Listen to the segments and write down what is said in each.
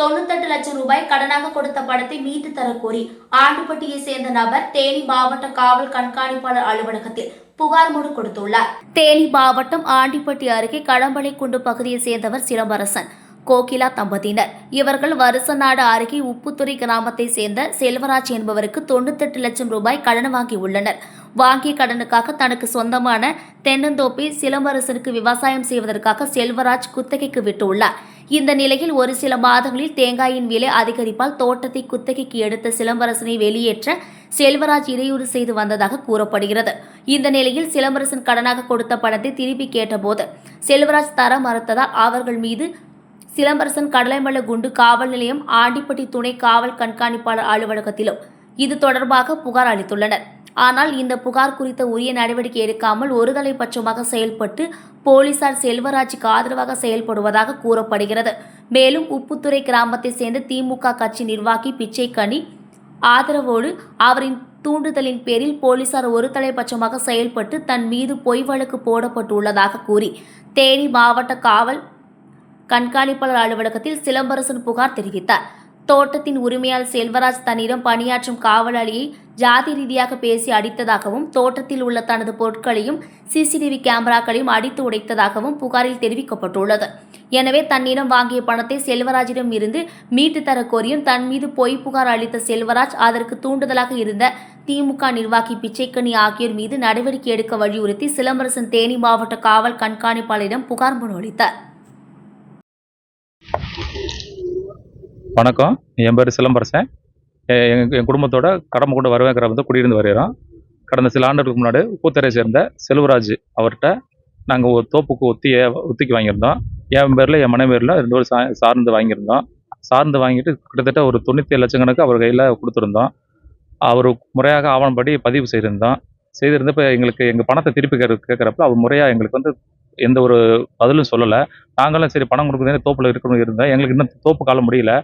தொண்ணூத்தெட்டு லட்சம் ரூபாய் கடனாக கொடுத்த பணத்தை மீட்டு தர கோரி ஆண்டிப்பட்டியை சேர்ந்த நபர் தேனி மாவட்ட காவல் கண்காணிப்பாளர் அலுவலகத்தில் புகார் மனு கொடுத்துள்ளார். தேனி மாவட்டம் ஆண்டிப்பட்டி அருகே கடம்பளை குண்டு பகுதியை சேர்ந்தவர் சிலம்பரசன் கோகிலா தம்பதியினர். இவர்கள் வருசநாடு அருகே உப்புத்துறை கிராமத்தை சேர்ந்த செல்வராஜ் என்பவருக்கு தொண்ணூத்தெட்டு லட்சம் ரூபாய் கடன் வாங்கியுள்ளனர் வாங்கிய கடனுக்காக தனக்கு சொந்தமான தென்னந்தோப்பை சிலம்பரசனுக்கு விவசாயம் செய்வதற்காக செல்வராஜ் குத்தகைக்கு விட்டுள்ளார். இந்த நிலையில் ஒரு சில மாதங்களில் தேங்காயின் விலை அதிகரிப்பால் தோட்டத்தை குத்தகைக்கு எடுத்த சிலம்பரசனை வெளியேற்ற செல்வராஜ் இடையூறு செய்து வந்ததாக கூறப்படுகிறது. இந்த நிலையில் சிலம்பரசன் கடனாக கொடுத்த பணத்தை திருப்பி கேட்டபோது செல்வராஜ் தர மறுத்ததால் அவர்கள் மீது சிலம்பரசன் கடலைமல்ல குண்டு காவல் நிலையம் ஆண்டிப்பட்டி துணை காவல் கண்காணிப்பாளர் அலுவலகத்திலும் இது தொடர்பாக புகார் அளித்துள்ளனர். ஆனால் இந்த புகார் குறித்த உரிய நடவடிக்கை எடுக்காமல் ஒருதலை பட்சமாக செயல்பட்டு போலீசார் செல்வராஜுக்கு ஆதரவாக செயல்படுவதாக கூறப்படுகிறது. மேலும் உப்புத்துறை கிராமத்தை சேர்ந்த திமுக கட்சி நிர்வாகி பிச்சைக்கனி ஆதரவோடு அவரின் தூண்டுதலின் பேரில் போலீசார் ஒரு தலைபட்சமாக செயல்பட்டு தன் மீது பொய் வழக்கு போடப்பட்டுள்ளதாக கூறி தேனி மாவட்ட காவல் கண்காணிப்பாளர் அலுவலகத்தில் சிலம்பரசன் புகார் தெரிவித்தார். தோட்டத்தின் உரிமையால் செல்வராஜ் தன்னிடம் பணியாற்றும் காவலாளியை ஜாதி ரீதியாக பேசி அடித்ததாகவும் தோட்டத்தில் உள்ள தனது பொருட்களையும் சிசிடிவி கேமராக்களையும் அடித்து உடைத்ததாகவும் புகாரில் தெரிவிக்கப்பட்டுள்ளது. எனவே தன்னிடம் வாங்கிய பணத்தை செல்வராஜிடம் இருந்து மீட்டு தர கோரியும் தன் மீது பொய் புகார் அளித்த செல்வராஜ் அதற்கு தூண்டுதலாக இருந்த திமுக நிர்வாகி பிச்சைக்கனி ஆகியோர் மீது நடவடிக்கை எடுக்க வலியுறுத்தி சிலம்பரசன் தேனி மாவட்ட காவல் கண்காணிப்பாளரிடம் புகார் மனு அளித்தார். வணக்கம். என் பேர் சிலம்பரசன். எ- என் குடும்பத்தோட கடமை கொண்டு வரவேன் கிராமத்தை குடியிருந்து வருகிறோம். கடந்த சில ஆண்டுகளுக்கு முன்னாடி பூத்தரை சேர்ந்த செல்வராஜ் அவர்கிட்ட நாங்கள் ஒரு தோப்புக்கு ஒத்திய ஒத்திக்கு வாங்கியிருந்தோம். என் பேரில் என் மனைவி பேரில் ரெண்டு பேரும் சா சார்ந்து வாங்கியிருந்தோம். சார்ந்து வாங்கிட்டு கிட்டத்தட்ட ஒரு தொண்ணூற்றி ஏழு லட்சம் கணக்கு அவர் கையில் கொடுத்துருந்தோம். அவர் முறையாக ஆவணப்படி பதிவு செய்திருந்தோம். செய்திருந்தப்போ எங்களுக்கு எங்கள் பணத்தை திருப்பி கேட்க கேட்குறப்ப அவர் முறையாக எங்களுக்கு வந்து எந்த ஒரு பதிலும் சொல்லலை. நாங்களும் சரி பணம் கொடுக்குறதே தோப்பில் இருக்கணும் இருந்தால் எங்களுக்கு இன்னும் தோப்பு காலம் முடியல.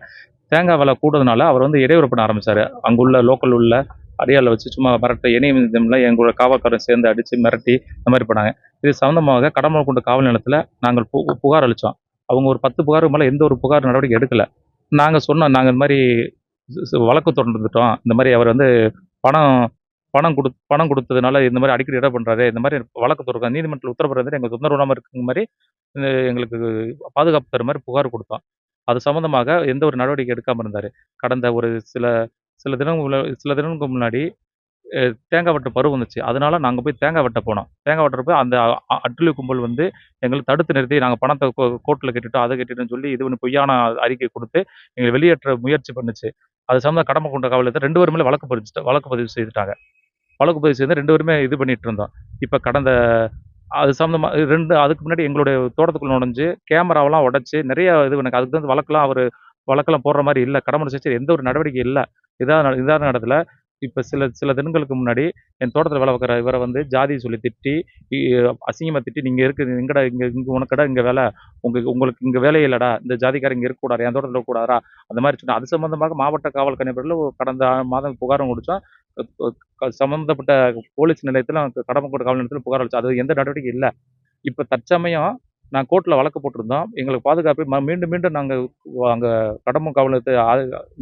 தேங்காய் விலை கூட்டதுனால அவர் வந்து இடையூறு பண்ண ஆரம்பித்தார் அங்குள்ள லோக்கல் உள்ள அடியாளை வச்சு சும்மா மிரட்ட இணையமில் எங்களோட காவல்காரன் சேர்ந்து அடித்து மிரட்டி இந்த மாதிரி பண்ணாங்க. இது சம்மந்தமாக கடமை கொண்ட காவல் நிலையத்தில் நாங்கள் பு புகார் அளித்தோம் அவங்க ஒரு பத்து புகாருக்கு மேலே எந்த ஒரு புகார் நடவடிக்கை எடுக்கலை. நாங்கள் சொன்னோம் நாங்கள் இந்த மாதிரி வழக்கு தொடர்ந்துட்டோம் இந்த மாதிரி அவர் வந்து பணம் பணம் கொடு பணம் கொடுத்ததுனால இந்த மாதிரி அடிக்கடி இடம் பண்ணுறாரு இந்த மாதிரி வழக்கு தொடர்க்க நீதிமன்றத்தில் உத்தரப்படுறது எங்கள் தொந்தரவு இல்லாமல் மாதிரி எங்களுக்கு பாதுகாப்பு தர மாதிரி புகார் கொடுத்தோம். அது சம்மந்தமாக எந்த ஒரு நடவடிக்கை எடுக்காமல் இருந்தார். கடந்த ஒரு சில சில தினங்கள் சில தினங்களுக்கு முன்னாடி தேங்காய் வெட்ட பருவம் வந்துச்சு. அதனால நாங்கள் போய் தேங்காய் வெட்ட போனோம். தேங்காய் வெட்டுறப்ப அந்த அட்டுலி கும்பல் வந்து எங்களை தடுத்து நிறுத்தி நாங்கள் பணத்தை கோர்ட்டில் கட்டிட்டோம். அதை கட்டிட்டோம்னு சொல்லி இது ஒன்று பொய்யான அறிக்கை கொடுத்து எங்களை வெளியேற்ற முயற்சி பண்ணுச்சு. அது சம்மந்த கடமை கொண்ட காவலத்தை ரெண்டு பேருமே வழக்கு பதிவு வழக்கு பதிவு செய்துட்டாங்க. வழக்கு பதிவு செய்து ரெண்டு பேருமே இது பண்ணிட்டு இருந்தோம். இப்போ கடந்த அது சம்மந்தமாக ரெண்டு அதுக்கு முன்னாடி எங்களுடைய தோட்டத்துக்குள்ள நுழைஞ்சு கேமராவெல்லாம் உடச்சி நிறைய இது எனக்கு அதுக்கு வந்து வழக்கெல்லாம் அவர் வழக்கெல்லாம் போடுற மாதிரி இல்லை. கடமை செஞ்சு எந்த ஒரு நடவடிக்கை இல்லை. இதாக இதாக நடத்துல இப்போ சில சில தினங்களுக்கு முன்னாடி என் தோட்டத்தில் வேலை பார்க்குற இவரை வந்து ஜாதி சொல்லி திட்டி அசிங்கமாக திட்டி நீங்கள் இருக்குது எங்கடா இங்கே இங்கே உனக்கடா இங்கே வேலை? உங்களுக்கு உங்களுக்கு இங்கே வேலை இல்லைடா இந்த ஜாதிக்காரர் இங்கே இருக்கக்கூடாது என் தோட்டத்தில் இருக்கக்கூடாதா அந்த மாதிரி சொன்னால் அது சம்மந்தமாக மாவட்ட காவல் கணிப்பில் கடந்த மாதம் புகாரம் கொடுத்தோம். சம்மந்தப்பட்ட போலீஸ் நிலையத்தில் கடமை கூட காவல் நிலையத்தில் புகார் அளிச்சோம். அது எந்த நடவடிக்கை இல்லை. இப்போ தற்சமயம் நான் கோர்ட்டில் வழக்கு போட்டிருந்தோம். எங்களுக்கு பாதுகாப்பு ம- மீண்டும் மீண்டும் நாங்கள் அங்கே கடமை காவலத்தை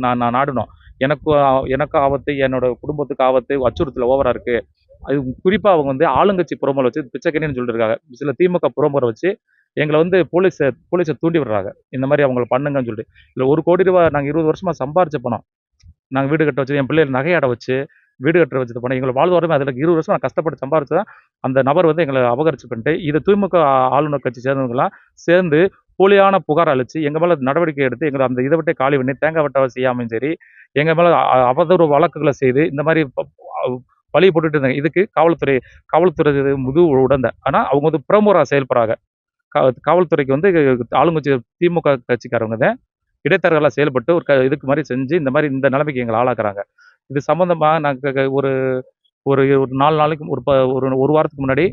நான் நான் நாடினோம். எனக்கு எனக்கு ஆபத்து என்னோட குடும்பத்துக்கு ஆபத்து அச்சுறுத்தல் ஓவராக இருக்குது அது குறிப்பாக அவங்க வந்து ஆளுங்கட்சி புறமுறை வச்சு பிச்சைக்கணின்னு சொல்லிட்டு இருக்காங்க சில திமுக புறமுறை வச்சு எங்களை வந்து போலீஸை போலீஸை தூண்டி விடுறாங்க. இந்த மாதிரி அவங்கள பண்ணுங்கன்னு சொல்லிட்டு. இல்லை ஒரு கோடி ரூபாய் நாங்கள் இருபது வருஷமாக சம்பாரிச்ச பணம். நாங்கள் வீடு கட்ட வச்சு என் பிள்ளைகள் நகையாட வச்சு வீடு கட்டுற வச்சது போனோம் எங்களை வாழ்வாரமே அதில் இருபது வருஷம் நான் கஷ்டப்பட்டு சம்பாரிச்சு தான் அந்த நபர் வந்து எங்களை அபகரிச்சு பண்ணிட்டு இதை திமுக ஆளுநர் கட்சி சேர்ந்தவங்களாம் சேர்ந்து போலியான புகார் அளித்து எங்கள் மேலே நடவடிக்கை எடுத்து எங்களை அந்த இதை விட்டே காலி பண்ணி தேங்காய் வட்டவை செய்யாமல் சரி எங்கள் மேலே அவதூறு வழக்குகளை செய்து இந்த மாதிரி வழி பழி போட்டுட்டு இருந்தாங்க. இதுக்கு காவல்துறை காவல்துறை முது உடந்த. ஆனால் அவங்க வந்து பிரமுகராக செயல்படுறாங்க. காவல்துறைக்கு வந்து ஆளுங்கட்சி திமுக கட்சிக்காரவங்க தான் இடைத்தரகர்களாக செயல்பட்டு ஒரு க இதுக்கு மாதிரி செஞ்சு இந்த மாதிரி இந்த நிலைமைக்கு எங்களை ஆளாக்குறாங்க. இது சம்மந்தமாக நாங்கள் ஒரு ஒரு ஒரு நாலு நாளைக்கு ஒரு ப ஒரு ஒரு வாரத்துக்கு முன்னாடி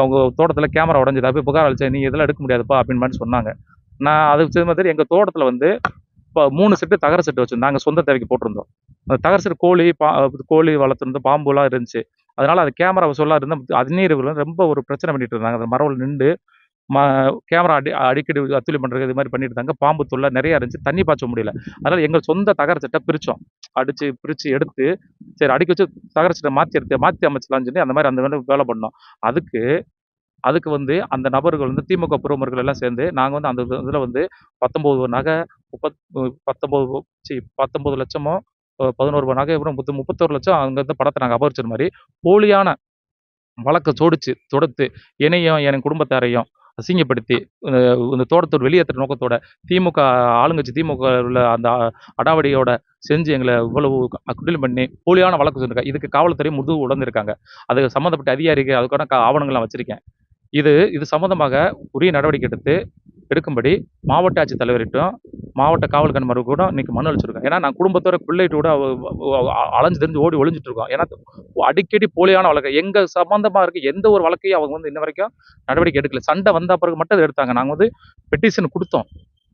அவங்க தோட்டத்தில் கேமரா உடஞ்சது? போய் புகார் அளிச்சேன் நீங்கள் இதெல்லாம் எடுக்க முடியாதுப்பா அப்படின்னு மாதிரி சொன்னாங்க. நான் அதுக்கு சேர்ந்த மாதிரி எங்கள் தோட்டத்தில் வந்து இப்போ மூணு செட்டு தகர செட்டு வச்சுருந்தோம். நாங்கள் சொந்த தேவைக்கு போட்டிருந்தோம். அந்த தகர செட்டு கோழி பா கோழி வளர்த்துருந்தோம் பாம்புலாம் இருந்துச்சு. அதனால் அது கேமரா சொல்ல இருந்தால் அந்நீர்கள் ரொம்ப ஒரு பிரச்சனை பண்ணிட்டு இருந்தாங்க. அந்த மரவில் நின்று மா கேமரா அடி அடிக்கடி அத்துளி பண்ணுறது இது மாதிரி பண்ணிட்டு இருந்தாங்க பாம்பு தொல்லை நிறையா இருந்துச்சு. தண்ணி பாய்ச்ச முடியல. அதனால் எங்கள் சொந்த தகர பிரித்தோம் அடித்து பிரித்து எடுத்து சரி அடிக்க வச்சு தகர மாற்றி எடுத்து மாற்றி அமைச்சலாம்னு சொல்லி அந்த மாதிரி அந்த மாதிரி வேலை பண்ணோம். அதுக்கு அதுக்கு வந்து அந்த நபர்கள் வந்து திமுக பிரமுகர்கள் எல்லாம் சேர்ந்து நாங்கள் வந்து அந்த இதில் வந்து பத்தொம்போது நகை முப்பத் பத்தொம்போது சி பத்தொம்போது லட்சமோ அஹ் பதினோரு நகை அப்புறம் முப்பத்து முப்பத்தோரு லட்சம் அங்கேருந்து படத்தை நாங்கள் அபகரிச்ச மாதிரி போலியான வழக்கை சோடிச்சு தொடுத்து என்னையும் என் குடும்பத்தாரையும் அசிங்கப்படுத்தி இந்த தோட்டத்தோட வெளியேற்ற நோக்கத்தோட திமுக ஆளுங்கட்சி திமுக உள்ள அந்த அடாவடியோட செஞ்சு எங்களை இவ்வளவு குடிலம் பண்ணி போலியான வழக்கு சொல்லியிருக்காங்க இதுக்கு காவல்துறை முதுகு உடந்திருக்காங்க அது சம்மந்தப்பட்ட அதிகாரிகள் அதுக்கான கா- ஆவணங்கள்லாம் வச்சுருக்கேன். இது இது சம்மந்தமாக உரிய நடவடிக்கை எடுத்து எடுக்கும்படி மாவட்ட ஆட்சித்தலைவர்கிட்டும் மாவட்ட காவல் கண்மரு கூட இன்னைக்கு மனு அழிச்சிருக்கேன் ஏன்னா நான் குடும்பத்தோட பிள்ளைகிட்ட கூட அலைஞ்சு தெரிஞ்சு ஓடி ஒளிஞ்சிட்டு இருக்கோம். ஏன்னா அடிக்கடி போலியான வழக்கு. எங்கள் சம்மந்தமாக இருக்குது எந்த ஒரு வழக்கையும் அவங்க வந்து இன்ன வரைக்கும் நடவடிக்கை எடுக்கல. சண்டை வந்த பிறகு மட்டும் அதை எடுத்தாங்க. நாங்கள் வந்து பெட்டிஷன் கொடுத்தோம்.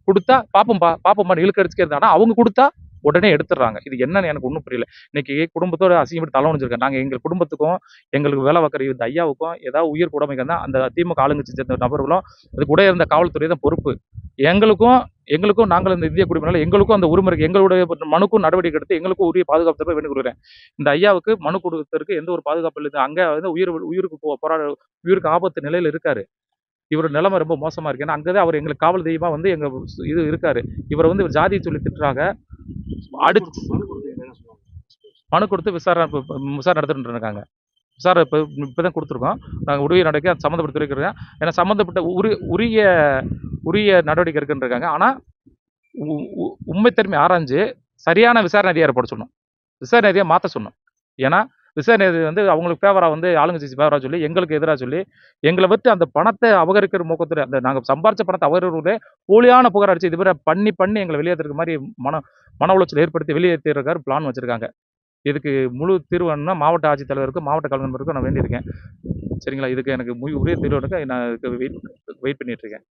கொடுத்தா பாப்போம்பா பாப்போம்பான்னு இழுக்கடிச்சுக்கே இருந்தா அவங்க கொடுத்தா உடனே எடுத்துடுறாங்க. இது என்னன்னு எனக்கு ஒன்றும் புரியல. இன்னைக்கு குடும்பத்தோட அசிங்கப்பட்டு தலை வச்சிருக்கேன் நாங்கள் எங்கள் குடும்பத்துக்கும் எங்களுக்கு வேலை பார்க்குற இந்த ஐயாவுக்கும் ஏதாவது உயிர் உடைமைக்கு இருந்தால் அந்த திமுக ஆளுங்கட்சி சேர்ந்த நபர்களும் அதுக்கு கூட இருந்த காவல்துறை தான் பொறுப்பு. எங்களுக்கும் எங்களுக்கும் நாங்கள் இந்த இந்திய குடிமக்கள் எங்களுக்கும் அந்த உரிமை எங்களுடைய மனுக்கும் நடவடிக்கை எடுத்து எங்களுக்கும் உரிய பாதுகாப்பு தரப்ப வேண்டி கொடுக்குறேன் இந்த ஐயாவுக்கு மனு கொடுக்கறதுக்கு எந்த ஒரு பாதுகாப்பு இல்லை. அங்கே வந்து உயிர் உயிருக்கு போராட உயிருக்கு ஆபத்து நிலையில் இருக்காரு. இவர் நிலைமை ரொம்ப மோசமா இருக்கு. ஏன்னா அங்கதான் அவர் எங்களுக்கு காவல் தெய்வமா வந்து எங்க இது இருக்காரு. இவரை வந்து ஜாதியை சொல்லி திட்டுறாங்க. அடிச்சு மனு கொடுத்து விசாரணை விசாரணை நடத்திட்டு இருக்காங்க. விசாரணை இப்போ இப்போ தான் கொடுத்துருக்கோம். நாங்கள் உரிய நடவடிக்கை அது சம்மந்தப்பட்ட இருக்கிறோம் ஏன்னா சம்மந்தப்பட்ட உரி உரிய உரிய நடவடிக்கை இருக்குன்னு ஆனால் உண்மைத்தன்மை ஆராய்ஞ்சு சரியான விசாரணை அதிகாரி போட சொன்னோம் விசாரணை அதிகாரி மாற்ற சொன்னோம் ஏன்னா விசாரணை வந்து அவங்களுக்கு ஃபேவராக வந்து ஆளுங்கட்சி ஃபேவராக சொல்லி எங்களுக்கு எதிராக சொல்லி எங்களை விட்டு அந்த பணத்தை அபகரிக்கிற நோக்கத்தில் அந்த நாங்கள் சம்பாரிச்ச பணத்தை அபகரிக்கிறதே போலியான புகார் அடிச்சு இதுவரை பண்ணி பண்ணி எங்களை வெளியேற்றுற மாதிரி மன மன உளைச்சல் ஏற்படுத்தி வெளியேற்றிருக்காரு பிளான் வச்சுருக்காங்க. இதுக்கு முழு தீர்வுன்னா மாவட்ட ஆட்சித்தலைவருக்கும் மாவட்ட கலைஞருக்கும் நான் வேண்டியிருக்கேன். சரிங்களா? இதுக்கு எனக்கு உரிய தீர்வு எடுக்க நான் இதுக்கு வெயிட் வெயிட் பண்ணிகிட்ருக்கேன்